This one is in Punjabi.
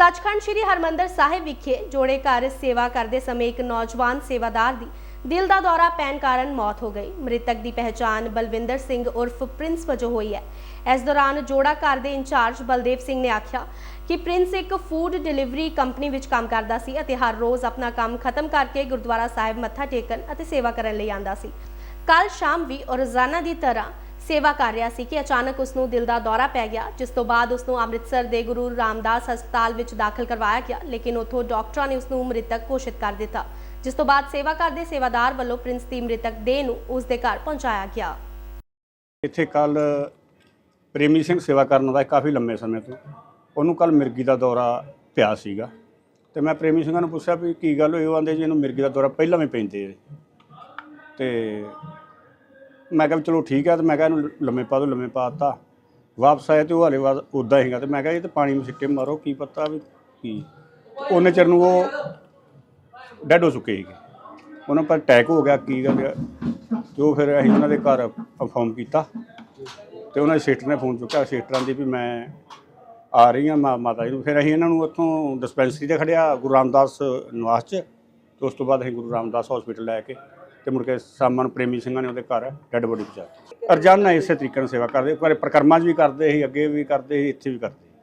ਸੱਚਖੰਡ ਸ੍ਰੀ ਹਰਮੰਦਰ ਸਾਹਿਬ ਵਿਖੇ ਜੋੜੇ ਘਰ ਸੇਵਾ ਕਰਦੇ ਸਮੇਂ ਇੱਕ ਨੌਜਵਾਨ ਸੇਵਾਦਾਰ ਦੀ ਦਿਲ ਦਾ ਦੌਰਾ ਪੈਣ ਕਾਰਨ ਮੌਤ ਹੋ ਗਈ। ਮ੍ਰਿਤਕ ਦੀ ਪਹਿਚਾਣ ਬਲਵਿੰਦਰ ਸਿੰਘ ਉਰਫ ਪ੍ਰਿੰਸ ਵਜੋਂ ਹੋਈ ਹੈ। ਇਸ ਦੌਰਾਨ ਜੋੜਾ ਘਰ ਦੇ ਇੰਚਾਰਜ ਬਲਦੇਵ ਸਿੰਘ ਨੇ ਆਖਿਆ ਕਿ ਪ੍ਰਿੰਸ ਇੱਕ ਫੂਡ ਡਿਲੀਵਰੀ ਕੰਪਨੀ ਵਿੱਚ ਕੰਮ ਕਰਦਾ ਸੀ ਅਤੇ ਹਰ ਰੋਜ਼ ਆਪਣਾ ਕੰਮ ਖਤਮ ਕਰਕੇ ਗੁਰਦੁਆਰਾ ਸਾਹਿਬ ਮੱਥਾ ਟੇਕਣ ਅਤੇ ਸੇਵਾ ਕਰਨ ਲਈ ਆਂਦਾ ਸੀ। ਕੱਲ ਸ਼ਾਮ ਵੀ ਉਹ ਰੋਜ਼ਾਨਾ ਦੀ ਤਰ੍ਹਾਂ ਸੇਵਾ ਕਰ ਰਿਹਾ ਸੀ ਕਿ ਅਚਾਨਕ ਉਸ ਨੂੰ ਦਿਲ ਦਾ ਦੌਰਾ ਪੈ ਗਿਆ, ਜਿਸ ਤੋਂ ਬਾਅਦ ਉਸ ਨੂੰ ਅੰਮ੍ਰਿਤਸਰ ਦੇ ਗੁਰੂ ਰਾਮਦਾਸ ਹਸਪਤਾਲ ਵਿੱਚ ਦਾਖਲ ਕਰਵਾਇਆ ਗਿਆ, ਲੇਕਿਨ ਉੱਥੋਂ ਡਾਕਟਰਾਂ ਨੇ ਉਸ ਨੂੰ ਮ੍ਰਿਤਕ ਘੋਸ਼ਿਤ ਕਰ ਦਿੱਤਾ, ਜਿਸ ਤੋਂ ਬਾਅਦ ਸੇਵਾ ਕਰਦੇ ਸੇਵਾਦਾਰ ਵੱਲੋਂ ਪ੍ਰਿੰਸ ਦੀ ਮ੍ਰਿਤਕ ਦੇਹ ਨੂੰ ਉਸ ਦੇ ਘਰ ਪਹੁੰਚਾਇਆ ਗਿਆ। ਇੱਥੇ ਕੱਲ ਪ੍ਰੇਮੀ ਸਿੰਘ ਸੇਵਾ ਕਰਨ ਦਾ ਕਾਫੀ ਲੰਮੇ ਸਮੇਂ ਤੋਂ, ਉਹਨੂੰ ਕੱਲ ਮਿਰਗੀ ਦਾ ਦੌਰਾ ਪਿਆ ਸੀਗਾ, ਤੇ ਮੈਂ ਪ੍ਰੇਮੀ ਸਿੰਘਾਂ ਨੂੰ ਪੁੱਛਿਆ ਵੀ ਕੀ ਗੱਲ ਹੋਈ, ਉਹ ਆਂਦੇ ਜੀ ਇਹਨੂੰ ਮਿਰਗੀ ਦਾ ਦੌਰਾ ਪਹਿਲਾਂ ਵੀ ਪੈਂਦੇ ਤੇ ਮੈਂ ਕਿਹਾ ਵੀ ਚਲੋ ਠੀਕ ਆ ਤੇ ਮੈਂ ਕਿਹਾ ਇਹਨੂੰ ਲੰਮੇ ਪਾ ਦੋ, ਲੰਮੇ ਪਾਤਾ ਵਾਪਸ ਆਇਆ ਤੇ ਉਹ ਹਲੇ ਬਾਅਦ ਉਦਾਂ ਹੀਗਾ ਤੇ ਮੈਂ ਕਿਹਾ ਇਹ ਤੇ ਪਾਣੀ ਨੂੰ ਸਿੱਟੇ ਮਾਰੋ, ਕੀ ਪਤਾ ਵੀ ਕੀ। ਉਹਨੇ ਚਿਰ ਨੂੰ ਉਹ ਡੈਡ ਹੋ ਚੁੱਕੇ ਸੀਗੇ। ਉਹਨਾਂ ਪਰ ਅਟੈਕ ਹੋ ਗਿਆ, ਕੀ ਗੱਲ ਤੇ ਉਹ ਫਿਰ ਅਸੀਂ ਉਹਨਾਂ ਦੇ ਘਰ ਇਨਫੋਰਮ ਕੀਤਾ। ਤੇ ਉਹਨਾਂ ਦੇ ਸਿਸਟਰ ਨੇ ਫੋਨ ਚੁੱਕਿਆ, ਸਿਸਟਰਾਂ ਦੀ ਵੀ ਮੈਂ ਆ ਰਹੀ ਹਾਂ ਮਾ- ਮਾਤਾ ਜੀ ਨੂੰ। ਫਿਰ ਅਸੀਂ ਇਹਨਾਂ ਨੂੰ ਉੱਥੋਂ ਡਿਸਪੈਂਸਰੀ ਤੇ ਖੜਿਆ ਗੁਰੂ ਰਾਮਦਾਸ ਨਿਵਾਸ 'ਚ। ਤੇ ਉਸ ਤੋਂ ਬਾਅਦ ਅਸੀਂ ਗੁਰੂ ਰਾਮਦਾਸ ਹਸਪੀਟਲ ਲੈ ਕੇ ਤੇ ਮੁੜ ਕੇ ਸਾਮਨ ਪ੍ਰੇਮੀ ਸਿੰਘਾਂ ਨੇ ਉਹਦੇ ਘਰ ਡੈੱਡ ਬੋਡੀ ਪਹੁੰਚਾਈ ਰੋਜ਼ਾਨਾ ਇਸੇ ਤਰੀਕੇ ਨਾਲ ਸੇਵਾ ਕਰਦੇ, ਪਰ ਪ੍ਰਕਰਮਾਂ 'ਚ ਵੀ ਕਰਦੇ ਸੀ, ਅੱਗੇ ਵੀ ਕਰਦੇ ਸੀ, ਇੱਥੇ ਵੀ ਕਰਦੇ